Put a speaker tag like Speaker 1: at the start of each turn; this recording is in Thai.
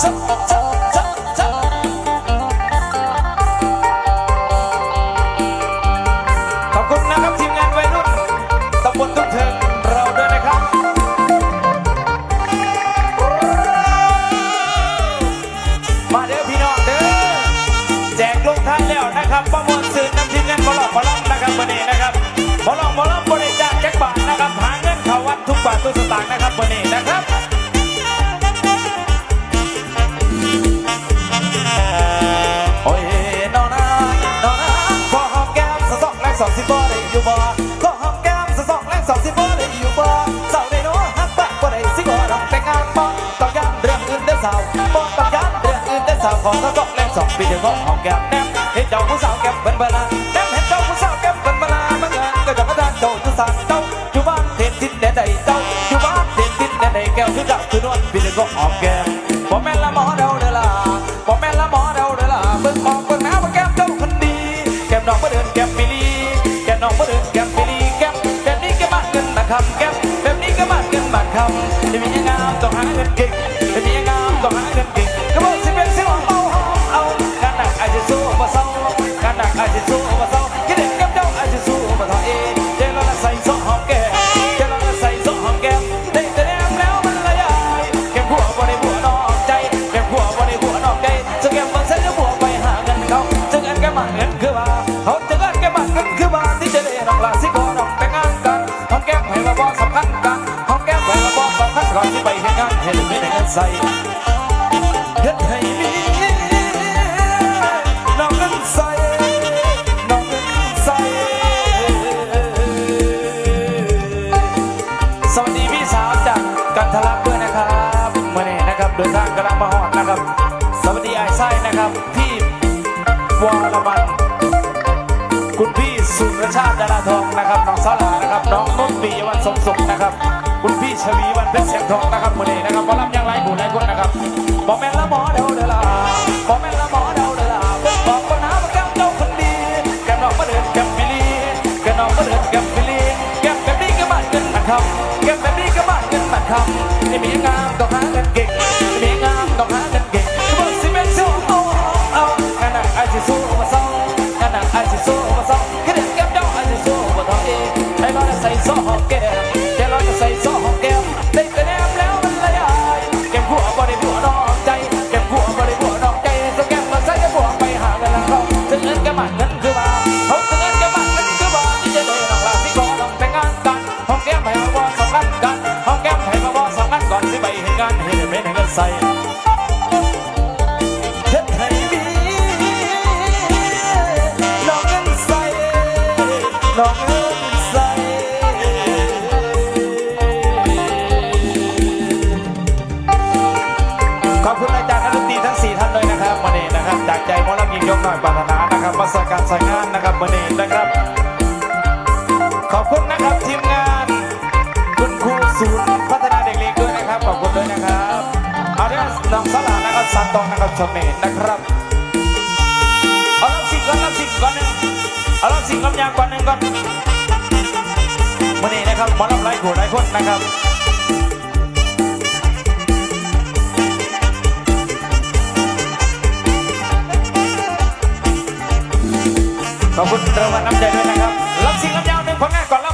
Speaker 1: ขอบคุณนะครับทีมงานวัยรุ่นตำบลต้นเทิงเราด้วยนะครับมาเด้อพี่น้องเด้อแจกลงท่านแล้วนะครับประมวลสื่อน้ำทีมงานบอลลอกบลอก สี่ป้อยู่บ่ก็หอมแก้มสะสองแรงสองสิบบ่ได้อยู่บ่สาวในน้อฮักปะบ่ได้สิบ่น้องแต่งงานบ่ต้องย้ำเรื่องอื่นได้สาวบ่ต้องย้ำเรื่องอื่นได้สาวขอสะสองแรงสองปีเดียวก็หอมแก้มแนมเห็นเจ้าผู้สาวแก้มเป็นเวลาแนมเห็นเจ้าผู้สาวแก้มเป็นเวลาเมื่อเงินก็จะมาทานโดนทุสานเจ้า ใส่เฮ็ดให้มีน้องเงินใส่น้องเงินใส่สวัสดีพี่สาวจากกันทะลักด้วยนะครับเมื่อนี้นะครับเดินทางกำลังมาหอดนะครับ สวัสดีไอ้ไส้นะครับพี่วรมันคุณพี่สุรชาติดาราทองนะครับน้องสาวหลานะครับน้องนุ่นปีวันสมสุข มาเก็บแบบนี้ก็มาเงินบาคำนี่มีงามต้องหาเงินเก่งมีงามต้องหาเงินเก่งก็บอกสิเป็นสู้เอาเอาขนาดไอ้สิสู้มาซ้อมขนาดไอ้สิสู้มาซ้องก็เด็กเก็บดอกไอ้สิสู้มาทอเองไอ้เราจะใส่ซ้อม ใส่เฮ็ดให้มีน้องเงินใส่น้องเงินใส่ขอบคุณอาจารย์นักดนตรีทั้ง4ท่านด้วยนะครับวันนี้นะครับ จากใจมอลำยิงยกหน่อยปรารถนานะครับมาส่การใส่งานนะครับวันนี้นะครับ ขอบคุณนะครับทีมงาน คุณครูศูนย์ น้องสลานะครับสันตองนะครับชมเมนนะครับเอาลำสิ่งก่อนลำสิ่งก่อนหนึ่งเอาลสิ่งลำยางก่อนหนึ่งก่อนวันนี้นะครับมอลำไรขู่ไรคนนะครับขอบคุณรางวัลน้ำใจด้วยนะครับลักสิงลักยาวในพงงานก่อน